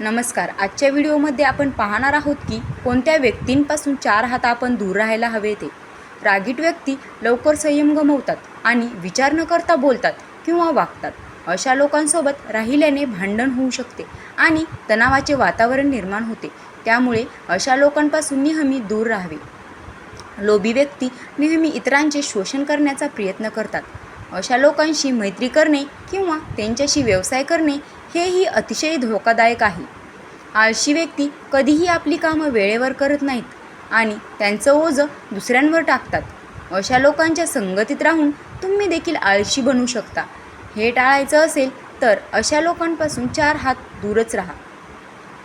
नमस्कार. आजच्या व्हिडिओमध्ये आपण पाहणार आहोत की कोणत्या व्यक्तींपासून चार हात आपण दूर राहायला हवे ते. रागीट व्यक्ती लवकर संयम गमवतात आणि विचार न करता बोलतात किंवा वागतात. अशा लोकांसोबत राहिल्याने भांडण होऊ शकते आणि तणावाचे वातावरण निर्माण होते. त्यामुळे अशा लोकांपासून नेहमी दूर राहावे. लोभी व्यक्ती नेहमी इतरांचे शोषण करण्याचा प्रयत्न करतात. अशा लोकांशी मैत्री करणे किंवा त्यांच्याशी व्यवसाय करणे हेही अतिशय धोकादायक आहे. आळशी व्यक्ती कधीही आपली कामं वेळेवर करत नाहीत आणि त्यांचं ओझं दुसऱ्यांवर टाकतात. अशा लोकांच्या संगतीत राहून तुम्ही देखील आळशी बनू शकता. हे टाळायचं असेल तर अशा लोकांपासून चार हात दूरच राहा.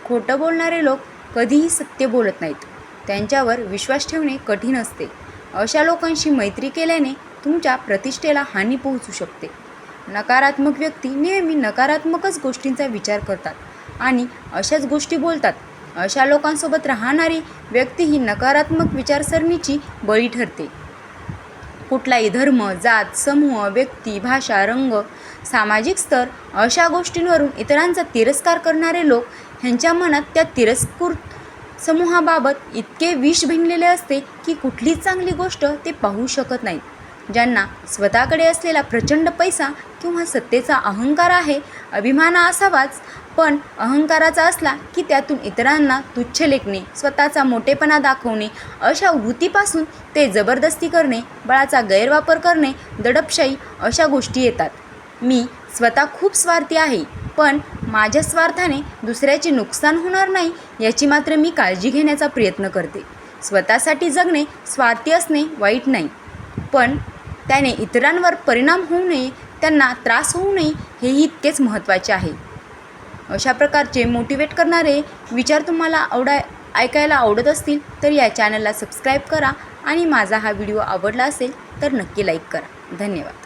खोटं बोलणारे लोक कधीही सत्य बोलत नाहीत. त्यांच्यावर विश्वास ठेवणे कठीण असते. अशा लोकांशी मैत्री केल्याने तुमच्या प्रतिष्ठेला हानी पोहोचू शकते. नकारात्मक व्यक्ती नेहमी नकारात्मकच गोष्टींचा विचार करतात आणि अशाच गोष्टी बोलतात. अशा लोकांसोबत राहणारी व्यक्ती ही नकारात्मक विचारसरणीची बळी ठरते. कुठलाही धर्म जात समूह व्यक्ती भाषा रंग सामाजिक स्तर अशा गोष्टींवरून इतरांचा तिरस्कार करणारे लोक ह्यांच्या मनात त्या तिरस्कृत समूहाबाबत इतके विष भिनलेले असते की कुठलीच चांगली गोष्ट ते पाहू शकत नाहीत. ज्यांना स्वतःकडे असलेला प्रचंड पैसा किंवा सत्तेचा अहंकार आहे अभिमान असावाच. पण अहंकाराचा असला की त्यातून इतरांना तुच्छ लेखणे स्वतःचा मोठेपणा दाखवणे अशा वृत्तीपासून ते जबरदस्ती करणे बळाचा गैरवापर करणे दडपशाही अशा गोष्टी येतात. मी स्वतः खूप स्वार्थी आहे पण माझ्या स्वार्थाने दुसऱ्याचे नुकसान होणार नाही याची मात्र मी काळजी घेण्याचा प्रयत्न करते. स्वतःसाठी जगणे स्वार्थी असणे वाईट नाही. पण त्याने इतरांवर परिणाम होऊ नये त्यांना त्रास होऊ नये हेही इतकेच महत्त्वाचे आहे. अशा प्रकारचे मोटिवेट करणारे विचार तुम्हाला आवडाय ऐकायला आवडत असतील तर या चॅनलला सबस्क्राईब करा आणि माझा हा व्हिडिओ आवडला असेल तर नक्की लाईक करा. धन्यवाद.